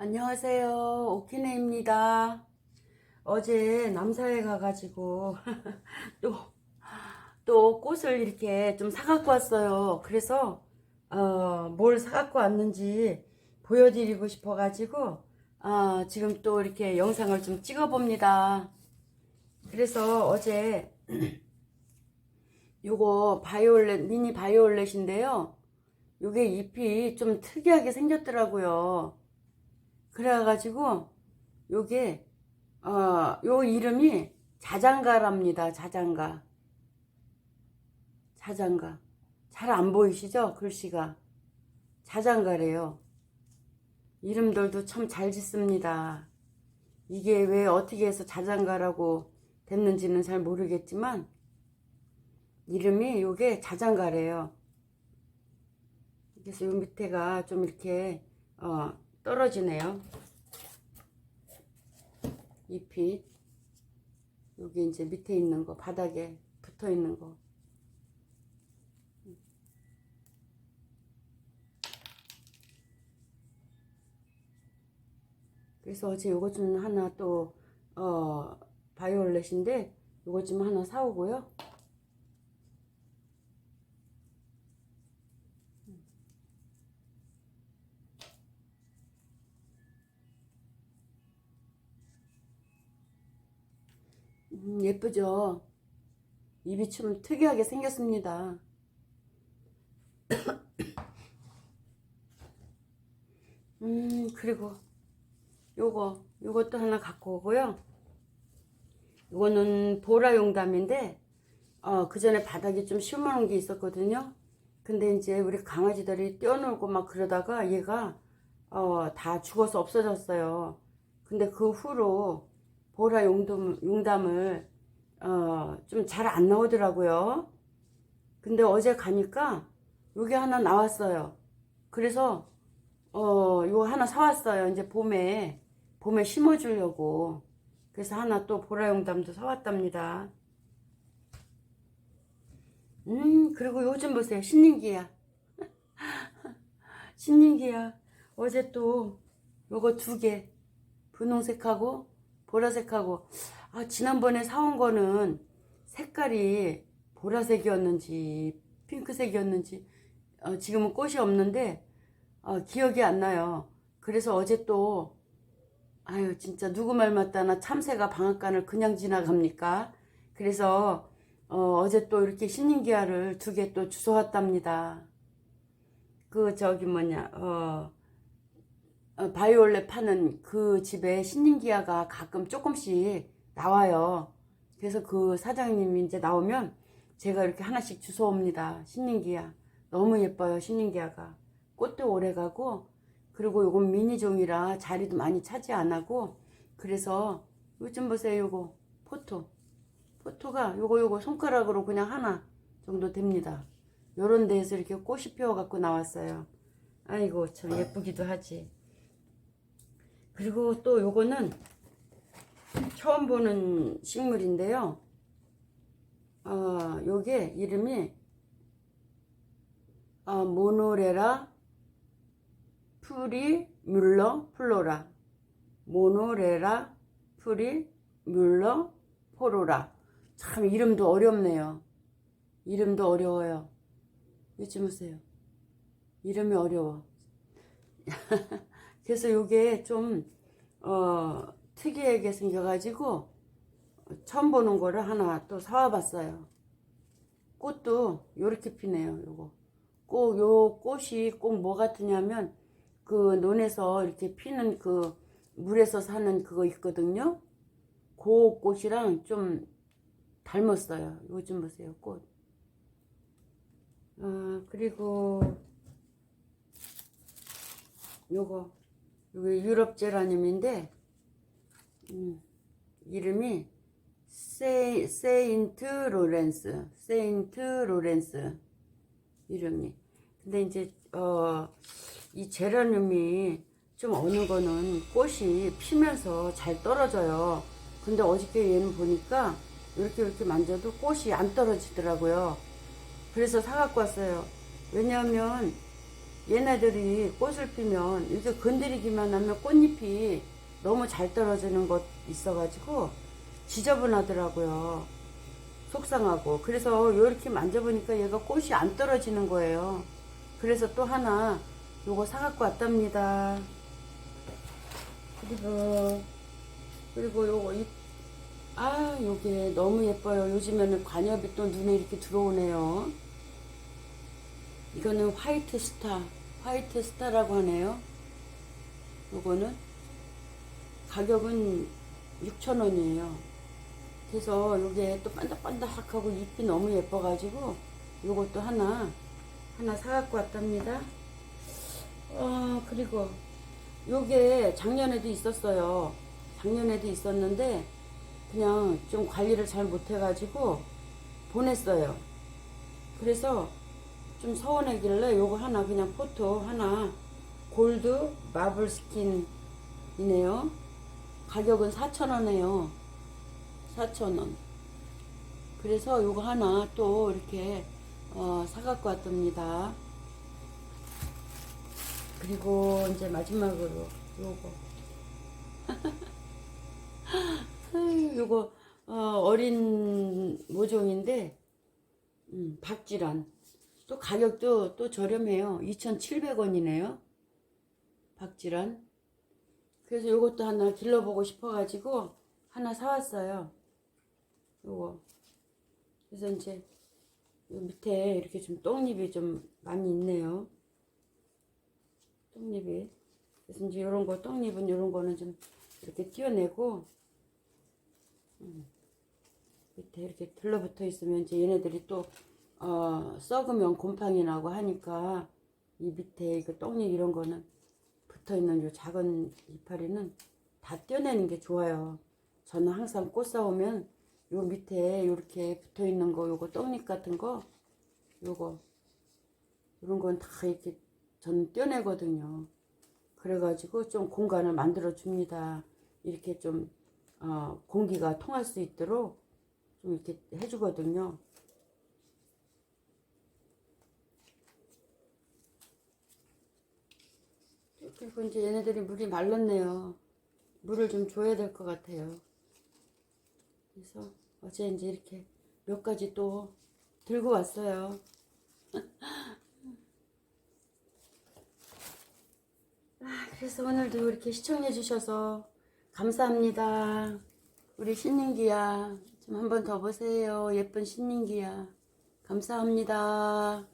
안녕하세요. 오키네입니다. 어제 남사에 가가지고 또, 또 꽃을 이렇게 좀 사갖고 왔어요. 그래서, 어, 뭘 사갖고 왔는지 보여드리고 싶어가지고, 어, 지금 또 이렇게 영상을 좀 찍어봅니다. 그래서 어제 요거 바이올렛, 미니 바이올렛인데요. 요게 잎이 좀 특이하게 생겼더라고요. 그래가지고 요게 어, 요 이름이 자장가랍니다. 자장가. 자장가. 잘 안 보이시죠? 글씨가. 자장가래요. 이름들도 참 잘 짓습니다. 이게 왜 어떻게 해서 자장가라고 됐는지는 잘 모르겠지만 이름이 요게 자장가래요. 그래서 요 밑에가 좀 이렇게 어, 떨어지네요. 잎이 여기 이제 밑에 있는 거 바닥에 붙어 있는 거. 그래서 어제 요거 좀 하나 또 어, 바이올렛인데 요거 좀 하나 사오고요. 음, 예쁘죠? 입이 좀 특이하게 생겼습니다. 음, 그리고 요거, 요것도 하나 갖고 오고요. 요거는 보라 용담인데, 어, 그 전에 바닥에 좀 심어놓은 게 있었거든요. 근데 이제 우리 강아지들이 뛰어놀고 막 그러다가 얘가, 어, 다 죽어서 없어졌어요. 근데 그 후로 보라 용담, 용담을 어, 좀 잘 안 나오더라고요. 근데 어제 가니까 요게 하나 나왔어요. 그래서 어, 요 하나 사왔어요. 이제 봄에 봄에 심어주려고. 그래서 하나 또 보라 용담도 사왔답니다. 음, 그리고 요즘 보세요. 신nin기야. 신nin기야. 어제 또 요거 두 개. 분홍색하고 보라색하고 아 지난번에 사온 거는 색깔이 보라색이었는지 핑크색이었는지 어, 지금은 꽃이 없는데 어, 기억이 안 나요. 그래서 어제 또 아유 진짜 누구 말 맞다나 참새가 방앗간을 그냥 지나갑니까? 그래서 어, 어제 또 이렇게 신nin기야를 두 개 또 주워왔답니다. 그 저기 뭐냐 어 어, 바이올렛 파는 그 집에 신nin기야가 가끔 조금씩 나와요. 그래서 그 사장님이 이제 나오면 제가 이렇게 하나씩 주워옵니다. 신nin기야. 너무 예뻐요, 신nin기야가. 꽃도 오래 가고, 그리고 요건 미니종이라 자리도 많이 차지 안 하고, 그래서 요즘 보세요, 요거. 포토. 포토가 요거 요거 손가락으로 그냥 하나 정도 됩니다. 요런 데에서 이렇게 꽃이 피어갖고 나왔어요. 아이고, 참 예쁘기도 하지. 그리고 또 요거는 처음 보는 식물인데요. 어, 요게 이름이 어, 모노레라 프리 뮬러 플로라 모노레라 프리 뮬러 포로라 참 이름도 어렵네요. 이름도 어려워요. 요즘 보세요. 이름이 어려워. 그래서 요게 좀, 어, 특이하게 생겨가지고, 처음 보는 거를 하나 또 사와봤어요. 꽃도 요렇게 피네요, 요거. 꼭, 요 꽃이 꼭 뭐 같으냐면, 그 논에서 이렇게 피는 그 물에서 사는 그거 있거든요. 그 꽃이랑 좀 닮았어요. 요즘 보세요, 꽃. 어, 그리고, 요거. 이게 유럽 제라늄인데 음, 이름이 세, 세인트 로렌스 세인트 로렌스 이름이. 근데 이제 어, 이 제라늄이 좀 어느 거는 꽃이 피면서 잘 떨어져요. 근데 어저께 얘는 보니까 이렇게 이렇게 만져도 꽃이 안 떨어지더라고요. 그래서 사갖고 왔어요. 왜냐하면 얘네들이 꽃을 피면 이렇게 건드리기만 하면 꽃잎이 너무 잘 떨어지는 것 있어가지고 지저분하더라고요. 속상하고. 그래서 이렇게 만져보니까 얘가 꽃이 안 떨어지는 거예요. 그래서 또 하나 요거 사갖고 왔답니다. 그리고, 그리고 요거, 이, 아, 요게 너무 예뻐요. 요즘에는 관엽이 또 눈에 이렇게 들어오네요. 이거는 화이트 스타, 화이트 스타라고 하네요. 요거는 가격은 6,000원이에요. 그래서 요게 또 반짝반짝하고 잎이 너무 예뻐가지고 요것도 하나, 하나 사갖고 왔답니다. 어, 그리고 요게 작년에도 있었어요. 작년에도 있었는데 그냥 좀 관리를 잘 못해가지고 보냈어요. 그래서 좀 서운하길래 요거 하나 그냥 포토 하나 골드 마블 스킨이네요. 가격은 4,000원이에요. 4,000원. 그래서 요거 하나 또 이렇게 어, 사갖고 왔답니다. 그리고 이제 마지막으로 요거 요거 어, 어린 모종인데 음, 박질환 또 가격도 또 저렴해요. 2,700원이네요. 박질환 그래서 요것도 하나 길러보고 싶어가지고 하나 사왔어요. 요거. 그래서 이제 요 밑에 이렇게 좀 똥잎이 좀 많이 있네요. 똥잎이. 그래서 이제 요런 거 똥잎은 요런 거는 좀 이렇게 띄어내고 음, 밑에 이렇게 들러붙어 있으면 이제 얘네들이 또 어, 썩으면 곰팡이 나고 하니까 이 밑에 그 똥잎 이런 거는 붙어 있는 요 작은 이파리는 다 떼어내는 게 좋아요. 저는 항상 꽃 사오면 요 밑에 요렇게 붙어 있는 거 요거 떡잎 같은 거 요거 이런 건 다 이렇게 저는 떼어내거든요. 그래가지고 좀 공간을 만들어 줍니다. 이렇게 좀 어, 공기가 통할 수 있도록 좀 이렇게 해주거든요. 그리고 이제 얘네들이 물이 말랐네요. 물을 좀 줘야 될 것 같아요. 그래서 어제 이제 이렇게 몇 가지 또 들고 왔어요. 아, 그래서 오늘도 이렇게 시청해 주셔서 감사합니다. 우리 신nin기야 좀 한번 더 보세요. 예쁜 신nin기야 감사합니다.